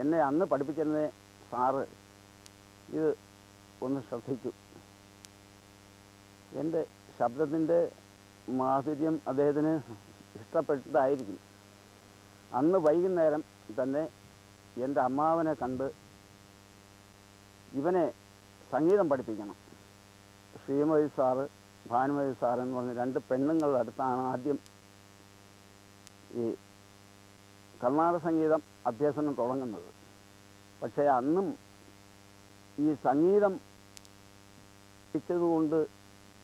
എന്നെ അന്ന് പഠിപ്പിച്ചിരുന്ന സാറ്. ഇത് ഒന്ന് ശ്രദ്ധിച്ചു എന്റെ ശബ്ദത്തിന്റെ മാധുര്യം അദ്ദേഹത്തിന് ഇഷ്ടപ്പെട്ടതായിരിക്കും. അന്ന് വൈകുന്നേരം തന്നെ എന്റെ അമ്മാവനെ കണ്ട് ഇവനെ സംഗീതം പഠിപ്പിക്കണം. ശ്രീമതി സാറ് ഭാനുമതി സാർ എന്ന് പറഞ്ഞ രണ്ട് പെണ്ണുങ്ങളുടെ അടുത്താണ് ആദ്യം ഈ കർണാടക സംഗീതം അഭ്യസനം തുടങ്ങുന്നത്. പക്ഷേ അന്നും ഈ സംഗീതം ഇച്ചതുകൊണ്ട്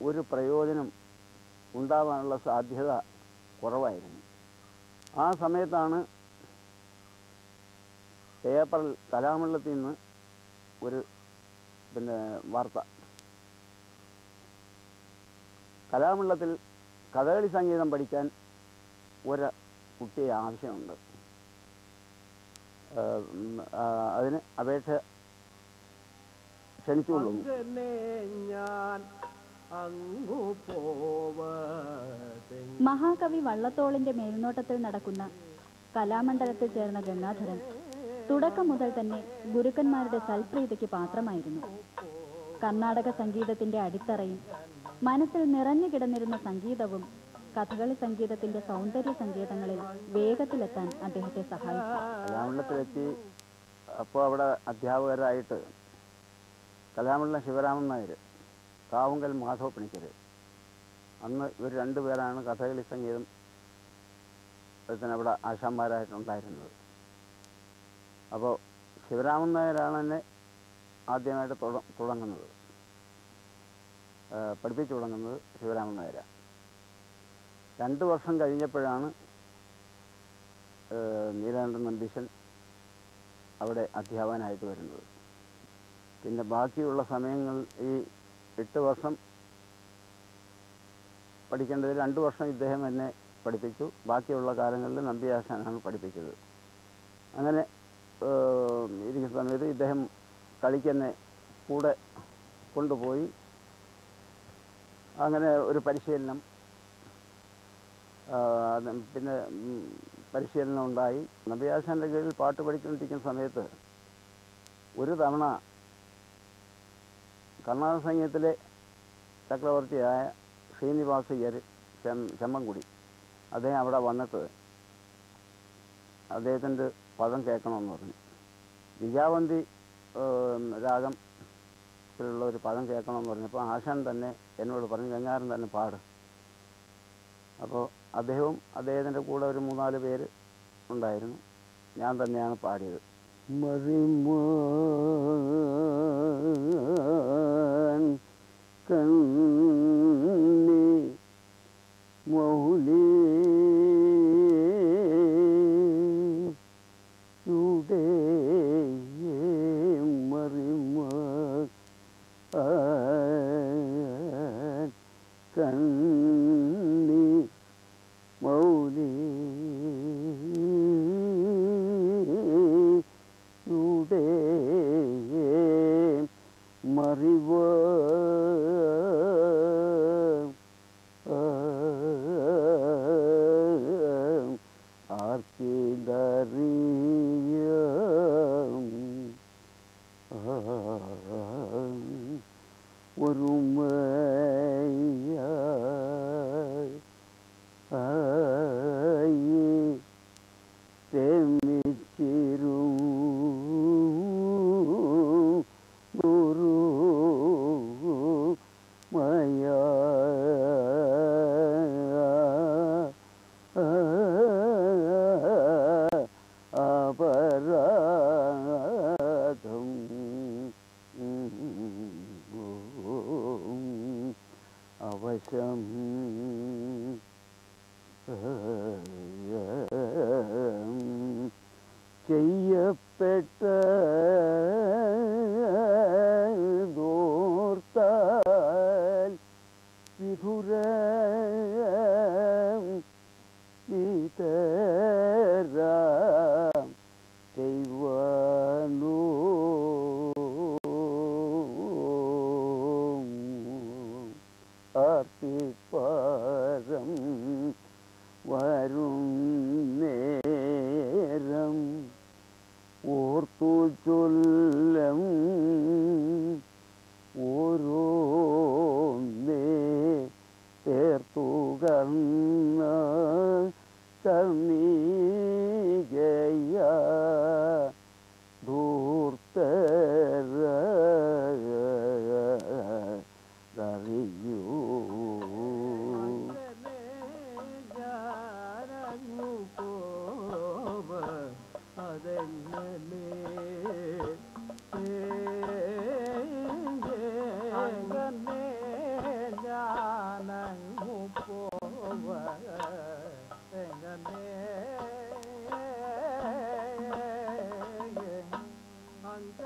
ഒരു പ്രയോജനം ഉണ്ടാവാനുള്ള സാധ്യത കുറവായിരുന്നു. ആ സമയത്താണ് പേപ്പറിൽ കലാമണ്ഡലത്തിൽ നിന്ന് ഒരു പിന്നെ വാർത്ത. കലാമണ്ഡലത്തിൽ കഥകളി സംഗീതം പഠിക്കാൻ ഒരു കുട്ടിയെ ആവശ്യമുണ്ട്. അതിന് അപേക്ഷ പോവതെ മഹാകവി വള്ളത്തോളിന്റെ മേൽനോട്ടത്തിൽ നടക്കുന്ന കലാമണ്ഡലത്തിൽ ചേർന്ന ഗംഗാധരൻ തുടക്കം മുതൽ തന്നെ ഗുരുക്കന്മാരുടെ സൽപ്രീതിക്ക് പാത്രമായിരുന്നു. കർണാടക സംഗീതത്തിന്റെ അടിത്തറയും മനസ്സിൽ നിറഞ്ഞു കിടന്നിരുന്ന സംഗീതവും കഥകളി സംഗീതത്തിന്റെ സൗന്ദര്യ സങ്കേതങ്ങളിൽ വേഗത്തിലെത്താൻ അദ്ദേഹത്തെ സഹായിച്ചു. കലാമണ്ഡലത്തിലെത്തി. അപ്പോൾ അവിടെ അധ്യാപകരായിട്ട് കലാമണ്ഡലം ശിവരാമൻ നായർ കാവുങ്കൽ മാധവ പണിക്കർ അന്ന് ഇവർ രണ്ടുപേരാണ് കഥകളി സംഗീതം അവിടെ ആശാന്മാരായിട്ടുണ്ടായിരുന്നത്. അപ്പോൾ ശിവരാമൻ നായരാണ് എന്നെ ആദ്യമായിട്ട് തുടങ്ങുന്നത്. പഠിപ്പിച്ചു തുടങ്ങുന്നത് ശിവരാമൻ നായരാണ് രണ്ട് വർഷം കഴിഞ്ഞപ്പോഴാണ് നീലാനന്ദ നമ്പീശൻ അവിടെ അധ്യാപകനായിട്ട് വരുന്നത്. പിന്നെ ബാക്കിയുള്ള സമയങ്ങൾ ഈ എട്ട് വർഷം പഠിക്കേണ്ടത് രണ്ട് വർഷം ഇദ്ദേഹം എന്നെ പഠിപ്പിച്ചു. ബാക്കിയുള്ള കാലങ്ങളിൽ നമ്പിയാശാനാണ് പഠിപ്പിച്ചത്. അങ്ങനെ ഇരിക്കുന്ന സമയത്ത് ഇദ്ദേഹം കളിക്കെന്നെ കൂടെ കൊണ്ടുപോയി. അങ്ങനെ ഒരു പരിശീലനം പിന്നെ പരിശീലനം ഉണ്ടായി നബിയാശാന്റെ കീഴിൽ പാട്ട് പഠിച്ചുകൊണ്ടിരിക്കുന്ന സമയത്ത് ഒരു തവണ കർണാടക സംഗീതത്തിലെ ചക്രവർത്തിയായ ശ്രീനിവാസയ്യർ ചെമ്മൻകുടി അദ്ദേഹം അവിടെ വന്നിട്ട് അദ്ദേഹത്തിന്റെ പദം കേൾക്കണമെന്ന് പറഞ്ഞു. വിജാവന്തി രാഗം ഉള്ള ഒരു പദം കേൾക്കണമെന്ന് പറഞ്ഞപ്പോൾ ആശാൻ തന്നെ എന്നോട് പറഞ്ഞു ഗംഗാരൻ തന്നെ പാട്. അപ്പോൾ അദ്ദേഹവും അദ്ദേഹത്തിന്റെ കൂടെ ഒരു മൂന്നാൽ പേര് ഉണ്ടായിരുന്നു. ഞാൻ തന്നെയാണ് പാടിയത്. മറിമാൻ കണ്ണി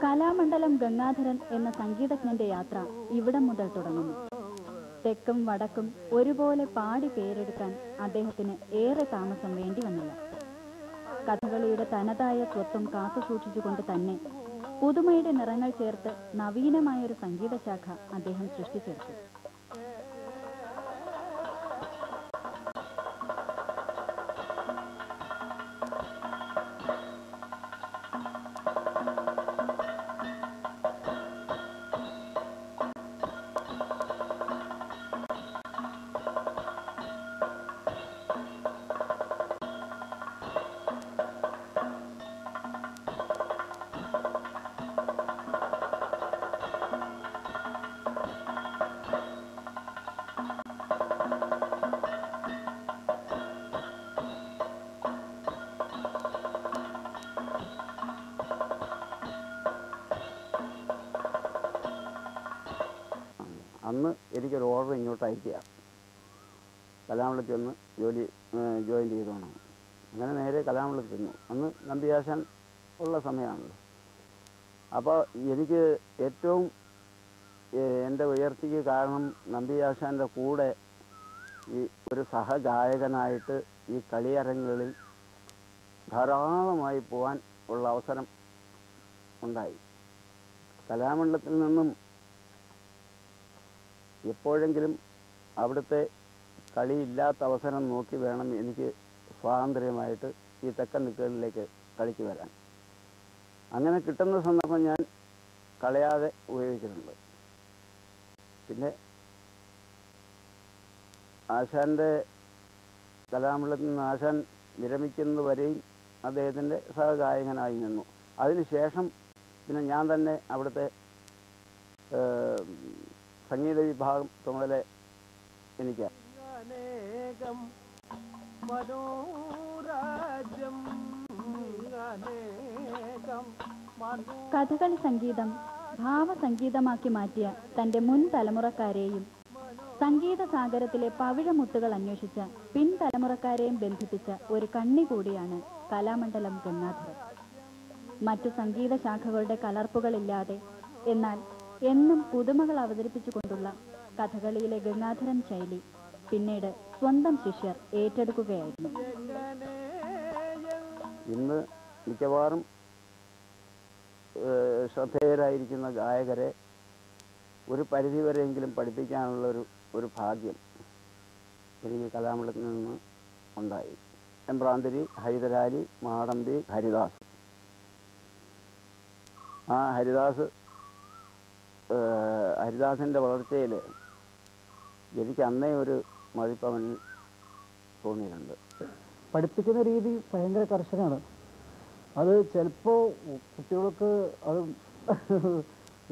കലാമണ്ഡലം ഗംഗാധരൻ എന്ന സംഗീതജ്ഞന്റെ യാത്ര ഇവിടം മുതൽ തുടങ്ങുന്നു. തെക്കും വടക്കും ഒരുപോലെ പാടി പേരെടുക്കാൻ അദ്ദേഹത്തിന് ഏറെ താമസം വേണ്ടി വന്നില്ല. കഥകളിയുടെ തനതായ സ്വത്വം കാത്തുസൂക്ഷിച്ചുകൊണ്ട് തന്നെ പുതുമയുടെ നിറങ്ങൾ ചേർത്ത് നവീനമായൊരു സംഗീതശാഖ അദ്ദേഹം സൃഷ്ടിച്ചെടുത്തു. അന്ന് എനിക്കൊരു ഓർഡർ ഇങ്ങോട്ട് അയക്കുക കലാമണ്ഡലത്തിൽ ഒന്ന് ജോലി ജോയിൻ ചെയ്തോണം അങ്ങനെ നേരെ കലാമണ്ഡലത്തിൽ ചെന്നു. അന്ന് നമ്പിയാശാൻ ഉള്ള സമയമാണല്ലോ. അപ്പോൾ എനിക്ക് ഏറ്റവും എന്റെ ഉയർച്ചയ്ക്ക് കാരണം നമ്പിയാശാന്റെ കൂടെ ഈ ഒരു സഹഗായകനായിട്ട് ഈ കളിയരങ്ങുകളിൽ ധാരാളമായി പോകാൻ ഉള്ള അവസരം ഉണ്ടായി. കലാമണ്ഡലത്തിൽ നിന്നും എപ്പോഴെങ്കിലും അവിടുത്തെ കളിയില്ലാത്ത അവസരം നോക്കി വേണം എനിക്ക് സ്വാതന്ത്ര്യമായിട്ട് ഈ തെക്കൻ ദിക്കുകളിലേക്ക് കളിക്ക് വരാൻ. അങ്ങനെ കിട്ടുന്ന സന്ദർഭം ഞാൻ കളയാതെ ഉപയോഗിച്ചിട്ടുണ്ട്. പിന്നെ ആശാന്റെ കലാമണ്ഡലത്തിൽ നിന്ന് ആശാൻ വിരമിക്കുന്നത് വരെയും അദ്ദേഹത്തിന്റെ സഹഗായകനായി നിന്നു. അതിനുശേഷം പിന്നെ ഞാൻ തന്നെ അവിടുത്തെ സംഗീത വിഭാഗം ചുമതല എനിക്ക്. അനേകം മനോരാജ്യം അനേകം കഥകളി സംഗീതം ഭാവസംഗീതമാക്കി മാറ്റിയ തന്റെ മുൻ തലമുറക്കാരെയും സംഗീത സാഗരത്തിലെ പവിഴമുത്തുകൾ അന്വേഷിച്ച പിൻതലമുറക്കാരെയും ബന്ധിപ്പിച്ച ഒരു കണ്ണി കൂടിയാണ് കലാമണ്ഡലം ഗംഗാധരൻ. മറ്റു സംഗീത ശാഖകളുടെ കലർപ്പുകളില്ലാതെ എന്നാൽ എന്നും പുതുമകൾ അവതരിപ്പിച്ചുകൊണ്ടുള്ള കഥകളിയിലെ ഗംഗാധരൻ ശൈലി പിന്നീട് സ്വന്തം ശിഷ്യർ ഏറ്റെടുക്കുകയായിരുന്നു. ഇന്ന് മിക്കവാറും ശ്രദ്ധേയരായിരിക്കുന്ന ഗായകരെ ഒരു പരിധിവരെയെങ്കിലും പഠിപ്പിക്കാനുള്ള ഒരു ഒരു ഭാഗ്യം എനിക്ക് കലാമണ്ഡലത്തിൽ നിന്ന് ഉണ്ടായി. എംബ്രാന്തിരി ഹൈദരാലി മാടമ്പി ഹരിദാസ്. ആ ഹരിദാസ് ഹരിദാസിന്റെ വളർച്ചയിൽ എനിക്ക് അന്നേ ഒരു മതിപ്പവനിൽ തോന്നിയിട്ടുണ്ട്. പഠിപ്പിക്കുന്ന രീതി ഭയങ്കര കർശനമാണ്. അത് ചിലപ്പോൾ കുട്ടികൾക്ക് അത്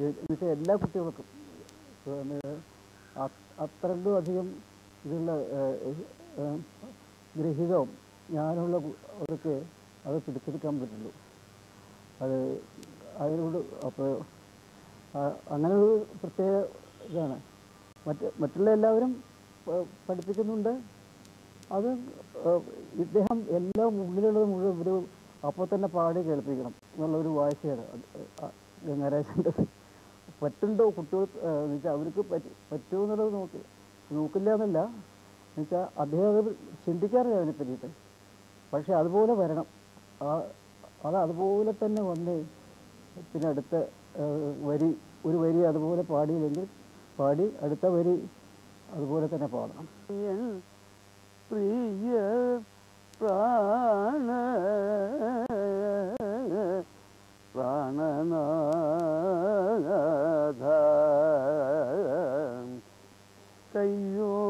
എന്നുവെച്ചാൽ എല്ലാ കുട്ടികൾക്കും. അത്രയും അധികം ഇതുള്ള ഗ്രഹിതവും ഞാനുള്ള അവർക്ക് അത് പിടിച്ചെടുക്കാൻ പറ്റുള്ളൂ. അത് അതിനോട് അപ്പോൾ അങ്ങനെ ഒരു പ്രത്യേക ഇതാണ്. മറ്റ് മറ്റുള്ള എല്ലാവരും പഠിപ്പിക്കുന്നുണ്ട്. അത് ഇദ്ദേഹം എല്ലാം ഉള്ളിലുള്ളത് മുഴുവൻ ഒരു അപ്പോൾ തന്നെ പാടി കേൾപ്പിക്കണം എന്നുള്ളൊരു വാശിയാണ്. ഗംഗാരാജന്റെ പറ്റുണ്ടോ കുട്ടികൾ എന്ന് വെച്ചാൽ അവർക്ക് പറ്റി പറ്റുമോ എന്നുള്ളത് നോക്കി നോക്കില്ല എന്നല്ല എന്നുവെച്ചാൽ അദ്ദേഹം അത് ചിന്തിക്കാറില്ല അതിനെ പറ്റിയിട്ട്. പക്ഷെ അതുപോലെ വരണം. ആ അത് അതുപോലെ തന്നെ വന്ന് പിന്നെ അടുത്ത വരി ഒരു വരി അതുപോലെ പാടിയില്ലെങ്കിൽ പാടി അടുത്ത വരി അതുപോലെ തന്നെ പാടണം. പ്രിയ പ്രാണ പ്രാണനാഥ. കയ്യോ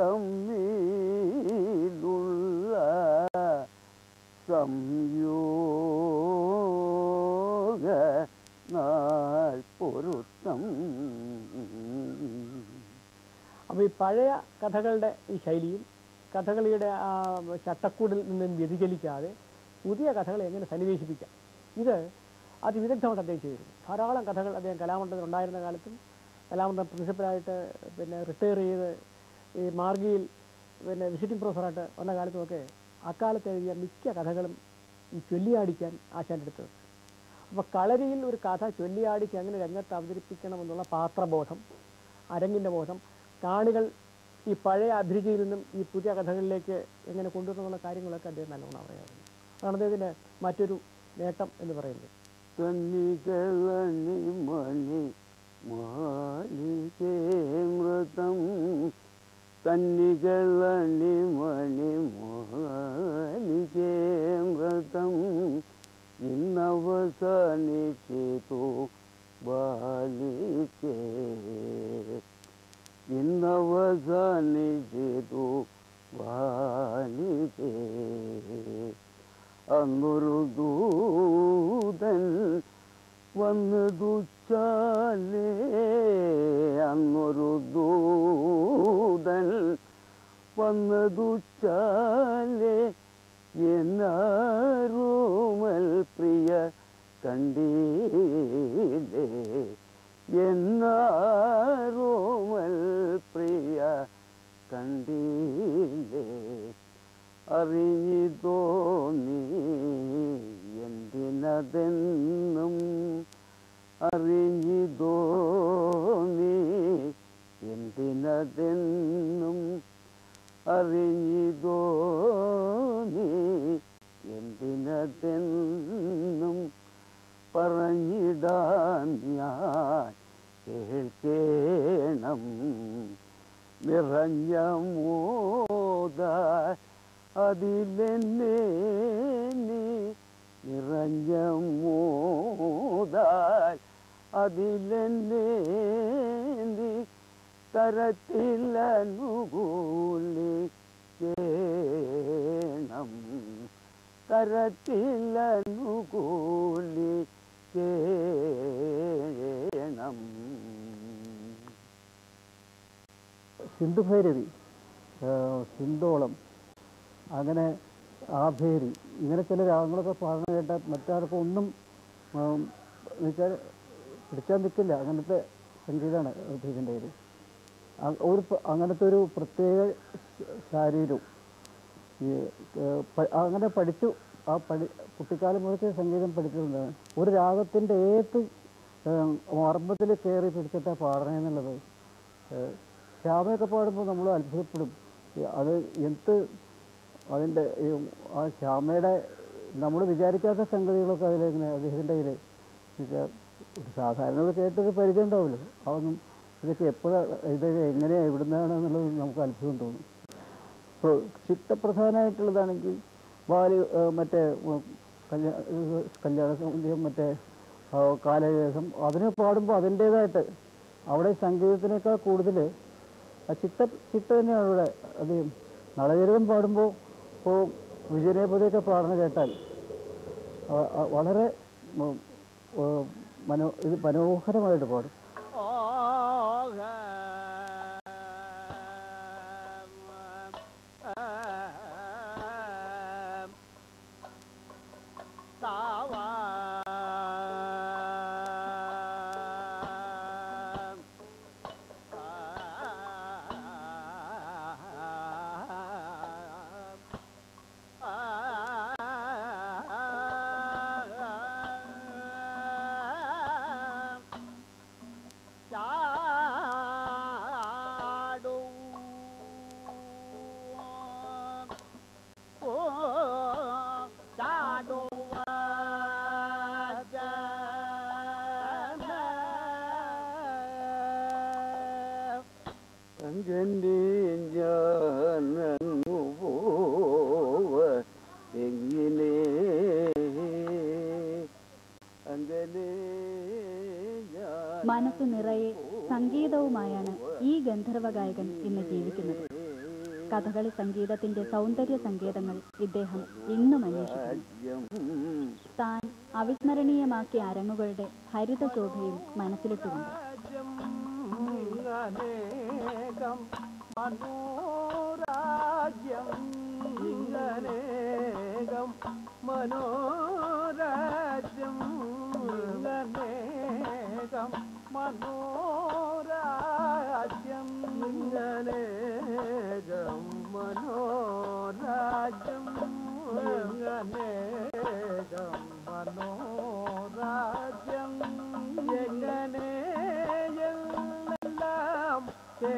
സംഗീതുള്ള സംയോഗ പൊരുത്തം. അപ്പോൾ ഈ പഴയ കഥകളുടെ ഈ ശൈലിയും കഥകളിയുടെ ആ ചട്ടക്കൂടിൽ നിന്നും വ്യതിചലിക്കാതെ പുതിയ കഥകളെ എങ്ങനെ സന്നിവേശിപ്പിക്കാം? ഇത് അതിവിദഗ്ധമായിട്ട് അദ്ദേഹം ചെയ്തിരുന്നു. ധാരാളം കഥകൾ അദ്ദേഹം കലാമണ്ഡലത്തിൽ ഉണ്ടായിരുന്ന കാലത്തും കലാമണ്ഡലം പ്രിൻസിപ്പലായിട്ട് പിന്നെ റിട്ടയർ ചെയ്ത് ഈ മാർഗിയിൽ പിന്നെ വിസിറ്റിംഗ് പ്രൊഫസറായിട്ട് വന്ന കാലത്തുമൊക്കെ അക്കാലത്ത് എഴുതിയ മിക്ക കഥകളും ഈ ചൊല്ലിയാടിക്കാൻ ആശാന്റെ അടുത്ത് അപ്പോൾ കളരിയിൽ ഒരു കഥ ചൊല്ലിയാടിച്ച് അങ്ങനെ രംഗത്ത് അവതരിപ്പിക്കണമെന്നുള്ള പാത്രബോധം അരങ്ങിന്റെ ബോധം കാണികൾ ഈ പഴയ അഭിരുചിയിൽ നിന്നും ഈ പുതിയ കഥകളിലേക്ക് എങ്ങനെ കൊണ്ടുവരണമെന്നുള്ള കാര്യങ്ങളൊക്കെ അദ്ദേഹം നല്ലോണം അറിയാറുണ്ട്. അതാണ് അദ്ദേഹത്തിന്റെ മറ്റൊരു നേട്ടം എന്ന് പറയുന്നത്. മൃതം కన్నికల నిమణి మోహనిచేమృతం ఇన్నవసనిచేతో బాలికే ఇన్నవసనిచేతో బాలికే అనురుదూదన్ వన్నదు ദുച്ചാലേ എന്നാരോമൽ പ്രിയ കണ്ടീലേ കേൾക്കേണം നിറഞ്ഞ മോദ അതിലെന്നെ നിറഞ്ഞ മോദ അതിലെന്നെ നീ. കരത്തിലനുകൂലിക്കേണം സിന്ധുഭൈരവി സിന്ധോളം അങ്ങനെ ആഭേരി ഇങ്ങനെ ചില രാഗങ്ങളൊക്കെ പാടുന്ന കേട്ടാൽ മറ്റാർക്കും ഒന്നും വെച്ചാൽ പിടിച്ചാൽ നിൽക്കില്ല. അങ്ങനത്തെ സംഗീതമാണ് അദ്ദേഹത്തിന്റെ ഇത് ഒരു അങ്ങനത്തെ ഒരു പ്രത്യേക ശാരീരവും ഈ അങ്ങനെ പഠിച്ചു ആ പഠി കുട്ടിക്കാലം മുതൽ സംഗീതം പഠിച്ചിട്ടുണ്ട്. ഒരു രാഗത്തിന്റെ ഏത് മർമ്മത്തിൽ കയറി പിടിച്ചിട്ടാണ് പാടണമെന്നുള്ളത് ശ്യാമയൊക്കെ പാടുമ്പോൾ നമ്മൾ അത്ഭുതപ്പെടും. അത് എന്ത് അതിന്റെ ആ ശ്യാമയുടെ നമ്മൾ വിചാരിക്കാത്ത സംഗതികളൊക്കെ അതിലിങ്ങനെ അദ്ദേഹത്തിന്റെ കയ്യിൽ ഒരു സാധാരണ ഒരു കേട്ടൊരു പരിചയം ഉണ്ടാവില്ല. അതൊന്നും ഇതൊക്കെ എപ്പോഴാണ് ഇത് എങ്ങനെയാണ് എവിടുന്നാണ് എന്നുള്ളത് നമുക്ക് അത്ഭുതം തോന്നും. ഇപ്പോൾ ചിത്തപ്രധാനമായിട്ടുള്ളതാണെങ്കിൽ ബാലി മറ്റേ കല്യാണ കല്യാ കല്യാണ സൗന്ദര്യം മറ്റേ കാലവേഷം അതിനെ പാടുമ്പോൾ അതിന്റേതായിട്ട് അവിടെ സംഗീതത്തിനേക്കാൾ കൂടുതൽ ആ ചിത്ത ചിത്ത തന്നെയാണ് ഇവിടെ അത് നളചരിതം പാടുമ്പോൾ ഇപ്പോൾ വിജയനെ പോലെയൊക്കെ പാടുന്ന കേട്ടാൽ വളരെ മനോ ഇത് മനോഹരമായിട്ട് പാടും. പോവ എങ്ങിനെ? മനസ്സു നിറയെ സംഗീതവുമായാണ് ഈ ഗന്ധർവ ഗായകൻ ഇന്ന് ജീവിക്കുന്നത്. കഥകളി സംഗീതത്തിന്റെ സൗന്ദര്യ സങ്കേതങ്ങൾ ഇദ്ദേഹം ഇന്നും അന്വേഷിക്കുന്നു. താൻ അവിസ്മരണീയമാക്കിയ അരങ്ങുകളുടെ ഹരിതശോഭയും മനസ്സിലിട്ടുകൊണ്ട്. മനോരാജ്യം ഇങ്ങനേകം മനോരാജ്യം ഇങ്ങനേകം മനോരാജ്യം ഇങ്ങനേകം മനോരാജ്യം ഇങ്ങനേകം മനോരാജ്യം എങ്ങനെയെല്ലാം കേ